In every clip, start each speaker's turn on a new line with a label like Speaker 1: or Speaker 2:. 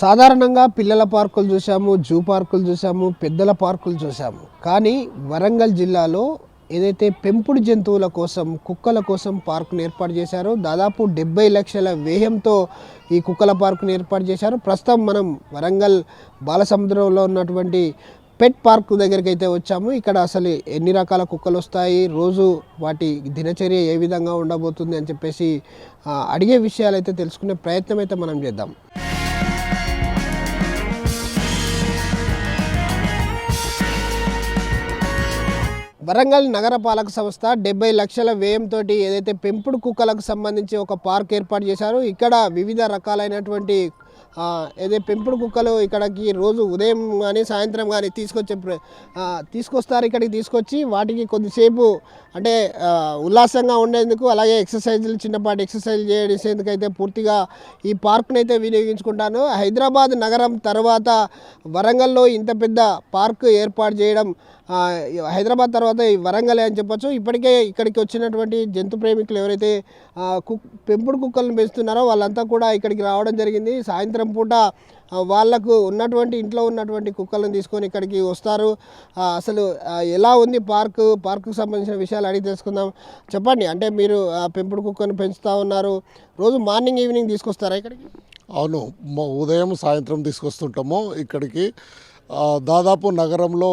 Speaker 1: సాధారణంగా పిల్లల పార్కులు చూసాము జూ పార్కులు చూసాము పెద్దల పార్కులు చూసాము కానీ వరంగల్ జిల్లాలో ఏదైతే పెంపుడు జంతువుల కోసం కుక్కల కోసం పార్కును ఏర్పాటు చేశారో దాదాపు డెబ్బై లక్షల వ్యయంతో ఈ కుక్కల పార్కును ఏర్పాటు చేశారు. ప్రస్తుతం మనం వరంగల్ బాలసముద్రంలో ఉన్నటువంటి పెట్ పార్క్ దగ్గరికి అయితే వచ్చాము. ఇక్కడ అసలు ఎన్ని రకాల కుక్కలు వస్తాయి రోజు వాటి దినచర్య ఏ విధంగా ఉండబోతుంది అని చెప్పేసి అడిగే విషయాలు అయితే తెలుసుకునే ప్రయత్నం అయితే మనం చేద్దాం. వరంగల్ నగరపాలక సంస్థ డెబ్బై లక్షల వ్యయంతో ఏదైతే పెంపుడు కుక్కలకు సంబంధించి ఒక పార్క్ ఏర్పాటు చేశారో ఇక్కడ వివిధ రకాలైనటువంటి ఏదైతే పెంపుడు కుక్కలు ఇక్కడికి రోజు ఉదయం కానీ సాయంత్రం కానీ తీసుకొచ్చే తీసుకొస్తారు ఇక్కడికి తీసుకొచ్చి వాటికి కొద్దిసేపు అంటే ఉల్లాసంగా ఉండేందుకు అలాగే ఎక్సర్సైజులు చిన్నపాటి ఎక్సర్సైజ్ చేసేందుకు అయితే పూర్తిగా ఈ పార్క్ని అయితే వినియోగించుకుంటాను. హైదరాబాద్ నగరం తర్వాత వరంగల్లో ఇంత పెద్ద పార్క్ ఏర్పాటు చేయడం హైదరాబాద్ తర్వాత ఈ వరంగల్ అని చెప్పొచ్చు. ఇప్పటికే ఇక్కడికి వచ్చినటువంటి జంతు ప్రేమికులు ఎవరైతే కుక్ పెంపుడు కుక్కలను పెంచుతున్నారో వాళ్ళంతా కూడా ఇక్కడికి రావడం జరిగింది. సాయంత్రం పూట వాళ్ళకు ఉన్నటువంటి ఇంట్లో ఉన్నటువంటి కుక్కలను తీసుకొని ఇక్కడికి వస్తారు. అసలు ఎలా ఉంది పార్కు? పార్కుకు సంబంధించిన విషయాలు అడిగి తెలుసుకుందాం. చెప్పండి అంటే మీరు ఆ, పెంపుడు కుక్కను పెంచుతూ ఉన్నారు. రోజు మార్నింగ్ ఈవినింగ్ తీసుకొస్తారా ఇక్కడికి?
Speaker 2: అవును ఉదయం సాయంత్రం తీసుకొస్తుంటాము ఇక్కడికి. దాదాపు నగరంలో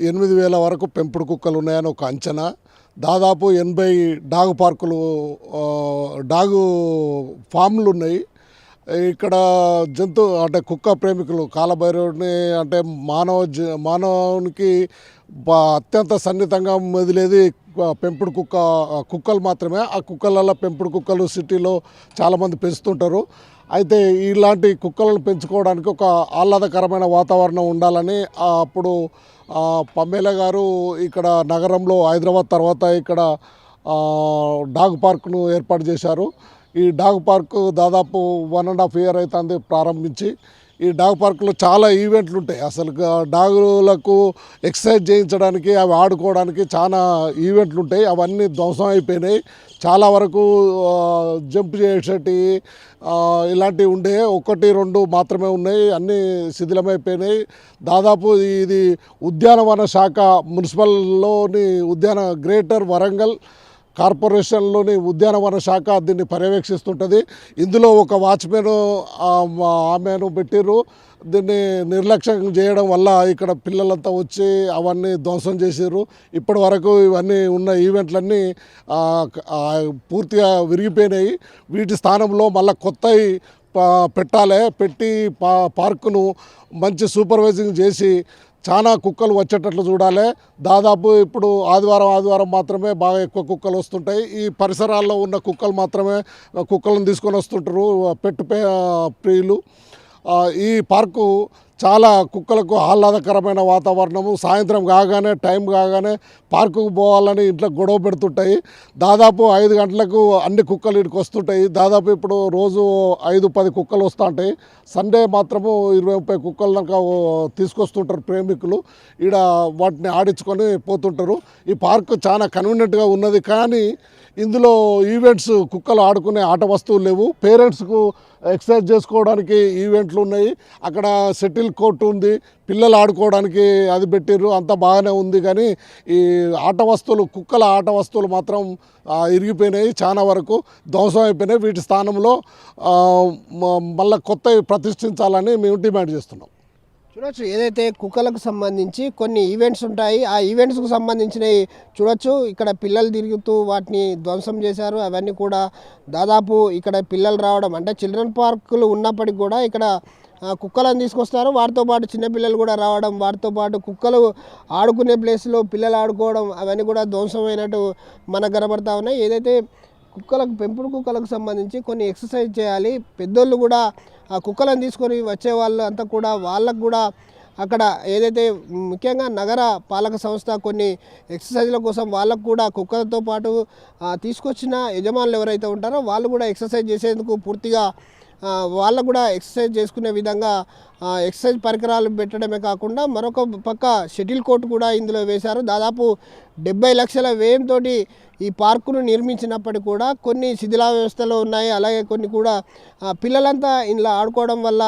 Speaker 2: ఎనిమిది వేల వరకు పెంపుడు కుక్కలు ఉన్నాయని ఒక అంచనా. దాదాపు ఎనభై డాగ్ పార్కులు డాగు ఫామ్లు ఉన్నాయి. ఇక్కడ జంతు అంటే కుక్క ప్రేమికులు కాలభైరవుడిని అంటే మానవ జ- మానవునికి అత్యంత సన్నిహితంగా మెదిలేది పెంపుడు కుక్క కుక్కలు మాత్రమే. ఆ కుక్కలలో పెంపుడు కుక్కలు సిటీలో చాలామంది పెంచుతుంటారు. అయితే ఇలాంటి కుక్కలను పెంచుకోవడానికి ఒక ఆహ్లాదకరమైన వాతావరణం ఉండాలని అప్పుడు పమ్మేల గారు ఇక్కడ నగరంలో హైదరాబాద్ తర్వాత ఇక్కడ డాగ్ పార్క్ను ఏర్పాటు చేశారు. ఈ డాగ్ పార్క్ దాదాపు వన్ అండ్ హాఫ్ ఇయర్ అవుతుంది ప్రారంభించి. ఈ డాగ్ పార్కులో చాలా ఈవెంట్లు ఉంటాయి. అసలు డాగులకు ఎక్సర్సైజ్ చేయించడానికి అవి ఆడుకోవడానికి చాలా ఈవెంట్లు ఉంటాయి. అవన్నీ ధ్వంసం అయిపోయినాయి. చాలా వరకు జంప్ చేసేటి ఇలాంటివి ఉండే ఒకటి రెండు మాత్రమే ఉన్నాయి. అన్నీ శిథిలమైపోయినాయి. దాదాపు ఇది ఉద్యానవన శాఖ మున్సిపల్లోని ఉద్యాన గ్రేటర్ వరంగల్ కార్పొరేషన్లోని ఉద్యానవన శాఖ దీన్ని పర్యవేక్షిస్తుంటుంది. ఇందులో ఒక వాచ్మెన్ ఆమెను పెట్టిర్రు. దీన్ని నిర్లక్ష్యం చేయడం వల్ల ఇక్కడ పిల్లలంతా వచ్చి అవన్నీ ధ్వంసం చేసారు ఇప్పటి వరకు ఇవన్నీ ఉన్న ఈవెంట్లన్నీ పూర్తిగా విరిగిపోయినాయి. వీటి స్థానంలో మళ్ళీ కొత్తవి పెట్టాలి. పెట్టి పా పార్కును మంచి సూపర్వైజింగ్ చేసి చాలా కుక్కలు వచ్చేటట్లు చూడాలి. దాదాపు ఇప్పుడు ఆదివారం ఆదివారం మాత్రమే బాగా ఎక్కువ కుక్కలు వస్తుంటాయి. ఈ పరిసరాల్లో ఉన్న కుక్కలు మాత్రమే కుక్కలను తీసుకొని వస్తుంటారు పెట్టుపే ప్రియులు. ఈ పార్కు చాలా కుక్కలకు ఆహ్లాదకరమైన వాతావరణము. సాయంత్రం కాగానే టైం కాగానే పార్కుకు పోవాలని ఇంట్లో గొడవ పెడుతుంటాయి. దాదాపు ఐదు గంటలకు అన్ని కుక్కలు ఇక్కడికి వస్తుంటాయి. దాదాపు ఇప్పుడు రోజు ఐదు పది కుక్కలు వస్తుంటాయి. సండే మాత్రము ఇరవై ముప్పై కుక్కలు దాకా తీసుకొస్తుంటారు ప్రేమికులు. ఈడ వాటిని ఆడించుకొని పోతుంటారు. ఈ పార్కు చాలా కన్వీనియంట్గా ఉన్నది. కానీ ఇందులో ఈవెంట్స్ కుక్కలు ఆడుకునే ఆట వస్తువులు లేవు. పేరెంట్స్కు ఎక్సర్సైజ్ చేసుకోవడానికి ఈవెంట్లు ఉన్నాయి. అక్కడ సెటిల్ కోర్టు ఉంది. పిల్లలు ఆడుకోవడానికి అది పెట్టిర్రు. అంతా బాగానే ఉంది కానీ ఈ ఆట వస్తువులు కుక్కల ఆట వస్తువులు మాత్రం ఇరిగిపోయినాయి చాలా వరకు. ధ్వంసం అయిపోయినాయి. వీటి స్థానంలో మళ్ళీ కొత్తవి ప్రతిష్ఠించాలని మేము డిమాండ్ చేస్తున్నాం.
Speaker 1: చూడొచ్చు. ఏదైతే కుక్కలకు సంబంధించి కొన్ని ఈవెంట్స్ ఉంటాయి ఆ ఈవెంట్స్కు సంబంధించినవి చూడొచ్చు. ఇక్కడ పిల్లలు తిరుగుతూ వాటిని ధ్వంసం చేశారు. అవన్నీ కూడా దాదాపు ఇక్కడ పిల్లలు రావడం అంటే చిల్డ్రన్ పార్కులు ఉన్నప్పటికీ కూడా ఇక్కడ కుక్కలను తీసుకొస్తారు. వాటితో పాటు చిన్నపిల్లలు కూడా రావడం వాటితో పాటు కుక్కలు ఆడుకునే ప్లేస్లో పిల్లలు ఆడుకోవడం అవన్నీ కూడా ధ్వంసమైనట్టు మనకు కనబడతా ఉన్నాయి. ఏదైతే కుక్కలకు పెంపుడు కుక్కలకు సంబంధించి కొన్ని ఎక్సర్సైజ్ చేయాలి. పెద్దోళ్ళు కూడా ఆ కుక్కలను తీసుకొని వచ్చే వాళ్ళు అంతా కూడా వాళ్ళకు కూడా అక్కడ ఏదైతే ముఖ్యంగా నగర పాలక సంస్థ కొన్ని ఎక్సర్సైజ్ల కోసం వాళ్ళకు కూడా కుక్కలతో పాటు తీసుకొచ్చిన యజమానులు ఎవరైతే ఉంటారో వాళ్ళు కూడా ఎక్సర్సైజ్ చేసేందుకు పూర్తిగా వాళ్ళకు కూడా ఎక్సర్సైజ్ చేసుకునే విధంగా ఎక్సర్సైజ్ పరికరాలు పెట్టడమే కాకుండా మరొక పక్క షటిల్ కోర్టు కూడా ఇందులో వేశారు. దాదాపు డెబ్బై లక్షల వ్యయంతో ఈ పార్కును నిర్మించినప్పటికీ కూడా కొన్ని శిథిలా వ్యవస్థలో ఉన్నాయి. అలాగే కొన్ని కూడా పిల్లలంతా ఇందులో ఆడుకోవడం వల్ల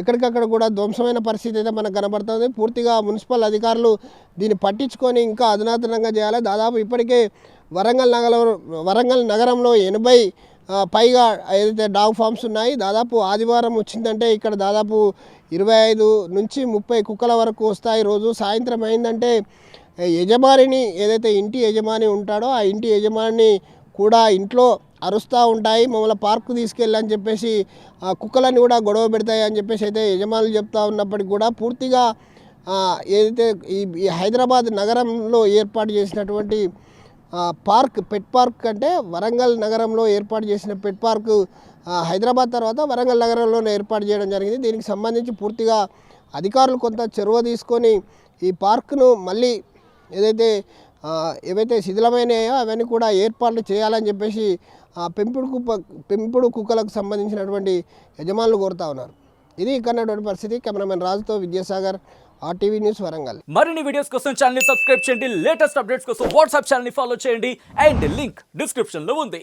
Speaker 1: ఎక్కడికక్కడ కూడా ధ్వంసమైన పరిస్థితి అయితే మనకు కనబడుతుంది. పూర్తిగా మున్సిపల్ అధికారులు దీన్ని పట్టించుకొని ఇంకా అధునాతనంగా చేయాలి. దాదాపు ఇప్పటికే వరంగల్ నగరం వరంగల్ నగరంలో ఎనభై పైగా ఏదైతే డాగ్ ఫామ్స్ ఉన్నాయి దాదాపు ఆదివారం వచ్చిందంటే ఇక్కడ దాదాపు ఇరవై ఐదు నుంచి ముప్పై కుక్కల వరకు వస్తాయి రోజు. సాయంత్రం అయిందంటే యజమానిని ఏదైతే ఇంటి యజమాని ఉంటాడో ఆ ఇంటి యజమాని కూడా ఇంట్లో అరుస్తూ ఉంటాయి. మమ్మల్ని పార్కు తీసుకెళ్ళని చెప్పేసి ఆ కుక్కలన్నీ కూడా గొడవ పెడతాయి అని చెప్పేసి అయితే యజమానులు చెప్తా ఉన్నప్పటికీ కూడా పూర్తిగా ఏదైతే ఈ హైదరాబాద్ నగరంలో ఏర్పాటు చేసినటువంటి పార్క్ పెట్ పార్క్ అంటే వరంగల్ నగరంలో ఏర్పాటు చేసిన పెట్ పార్క్ హైదరాబాద్ తర్వాత వరంగల్ నగరంలోనే ఏర్పాటు చేయడం జరిగింది. దీనికి సంబంధించి పూర్తిగా అధికారులు కొంత చొరవ తీసుకొని ఈ పార్కును మళ్ళీ ఏదైతే ఏవైతే శిథిలమైనాయో అవన్నీ కూడా ఏర్పాట్లు చేయాలని చెప్పేసి ఆ పెంపుడు కుప్ప పెంపుడు కుక్కలకు సంబంధించినటువంటి యజమానులు కోరుతా ఉన్నారు. ఇది ఇక్కడ పరిస్థితి. కెమెరామెన్ రాజుతో విద్యాసాగర్. RTV news Warangal.
Speaker 3: మరిన్ని వీడియోస్ కోసం ఛానల్ని సబ్స్క్రైబ్ చేయండి. లేటెస్ట్ అప్డేట్స్ కోసం వాట్సాప్ ఛానల్ని ఫాలో చేయండి. అండ్ లింక్ డిస్క్రిప్షన్లో ఉంది.